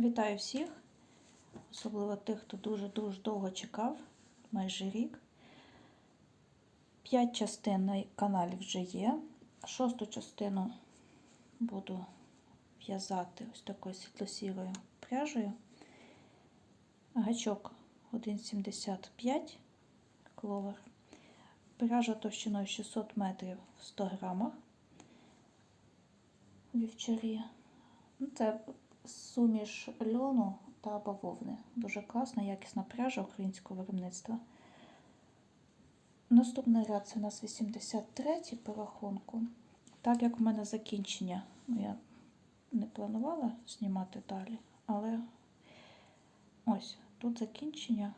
Вітаю всіх, особливо тих, хто дуже-дуже довго чекав, майже рік. П'ять частин на каналі вже є. Шосту частину буду в'язати ось такою світло-сірою пряжею. Гачок 1,75 кловер. Пряжа товщиною 600 метрів в 100 грамах. Вівчарі. Ну, Це суміш льону та бавовни. Дуже класна, якісна пряжа українського виробництва. Наступний ряд це у нас 83 по рахунку. Так як в мене закінчення, ну я не планувала знімати далі, але ось тут закінчення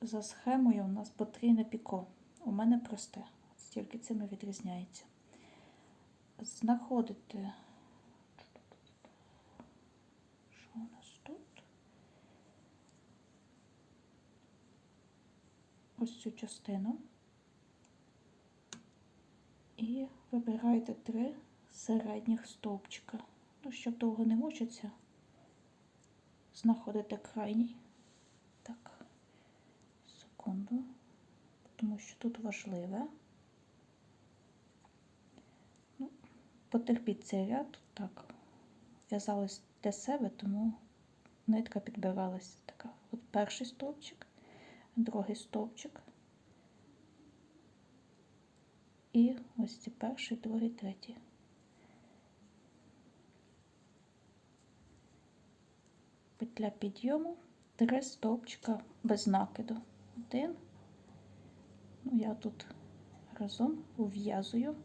за схемою у нас потрійне піко. У мене просте, тільки цим і відрізняється. Знаходите що у нас тут? Ось цю частину. І вибираєте три середніх стовпчика. Ну, щоб довго не мучитися, знаходите крайній. Так, секунду, тому що тут важливе. Ну, потерпіть цей ряд, так, в'язалось для себе, тому нитка підбиралася така. От перший стовпчик, другий стовпчик. І ось ці перший, другий, третій. Петля підйому, три стовпчика без накиду. Один. Ну, я тут разом ув'язую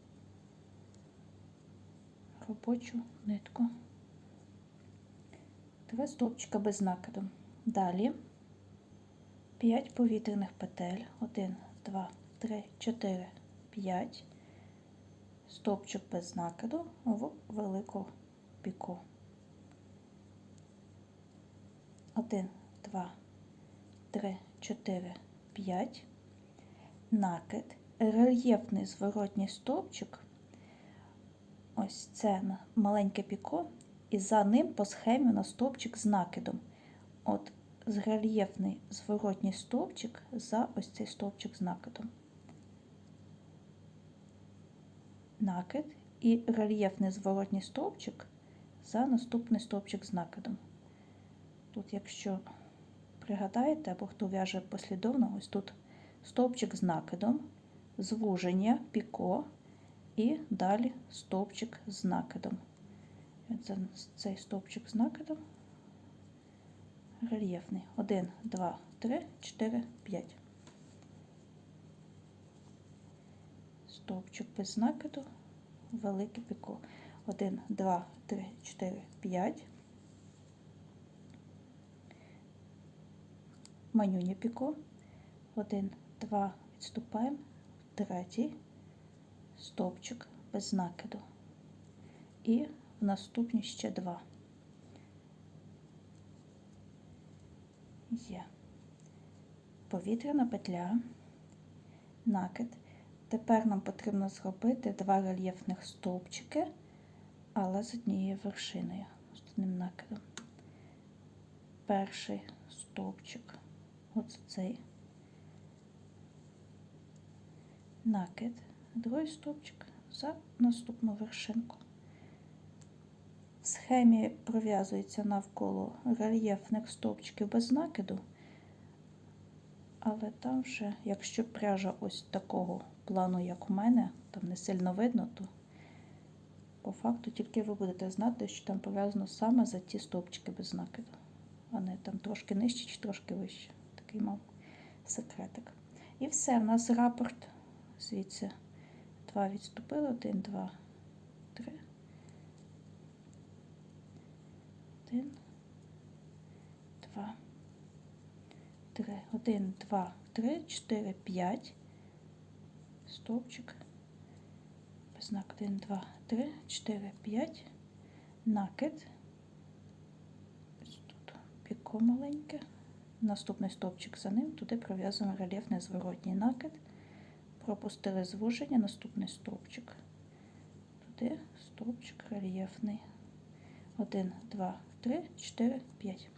робочу нитку. Три стовпчика без накиду. Далі 5 повітряних петель. 1, 2, 3, 4, 5. Стовпчик без накиду в велику піку. 1, 2, 3, 4, 5. Накид. Рельєфний зворотній стовпчик. Ось це маленьке піко і за ним по схемі на стовпчик з накидом. От рельєфний зворотній стовпчик за ось цей стовпчик з накидом. Накид і рельєфний зворотній стовпчик за наступний стовпчик з накидом. Тут, якщо пригадаєте, або хто в'яже послідовно, ось тут стовпчик з накидом, звуження, піко і далі стовпчик з накидом. Це цей стовпчик з накидом рельєфний. 1, 2, 3, 4, 5. Стовпчик без накиду, велике піко. 1, 2, 3, 4, 5. Манюня піко. 1, 2, відступаємо. Третій стовпчик без накиду. І в наступні ще два. Є повітряна петля, накид. Тепер нам потрібно зробити два рельєфних стовпчики, але з однією вершиною, з одним накидом. Перший стовпчик, ось цей накид, другий стовпчик за наступну вершинку. В схемі пров'язується навколо рельєфних стовпчиків без накиду, але там вже, якщо пряжа ось такого плану, як у мене, там не сильно видно, то по факту тільки ви будете знати, що там пов'язано саме за ті стовпчики без накиду, не там трошки нижче чи трошки вище. Такий мав секретик. І все, в нас рапорт звідси. Два відступили, один, два, три. Один, два, три. Один, два, три, чотири, п'ять. Без накид. Один, два, три, чотири, п'ять. Накид. Ось тут піко маленьке. Наступний стовпчик за ним. Туди пров'язуємо рельєфний зворотній накид. Пропустили звуження, наступний стовпчик. Туди стовпчик рельєфний. 1, 2, 3, 4, 5.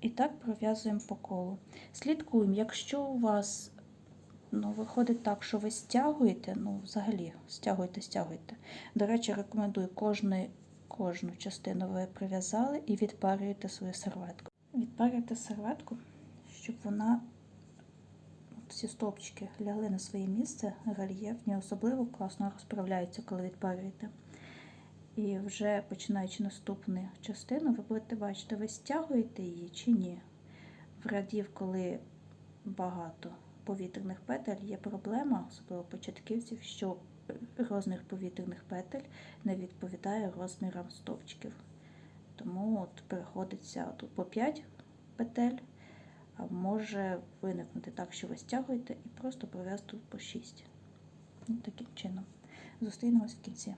І так пров'язуємо по колу. Слідкуємо, якщо у вас ну, виходить так, що ви стягуєте, ну, взагалі, стягуєте, стягуєте. До речі, рекомендую кожну, кожну частину ви прив'язали і відпарюєте свою серветку. Відпарюєте серветку, щоб вона от ці стовпчики лягли на своє місце, рельєфні, особливо класно розправляються, коли відпарюєте. І вже починаючи наступну частину, ви будете бачити, ви стягуєте її чи ні. В радів, коли багато повітряних петель, є проблема, особливо початківців, що розмір повітряних петель не відповідає розмірам стовпчиків. Тому от приходиться тут по 5 петель, а може виникнути так, що ви стягуєте і просто пров'язуєте тут по 6. Ну, таким чином. Зустрінемось в кінці.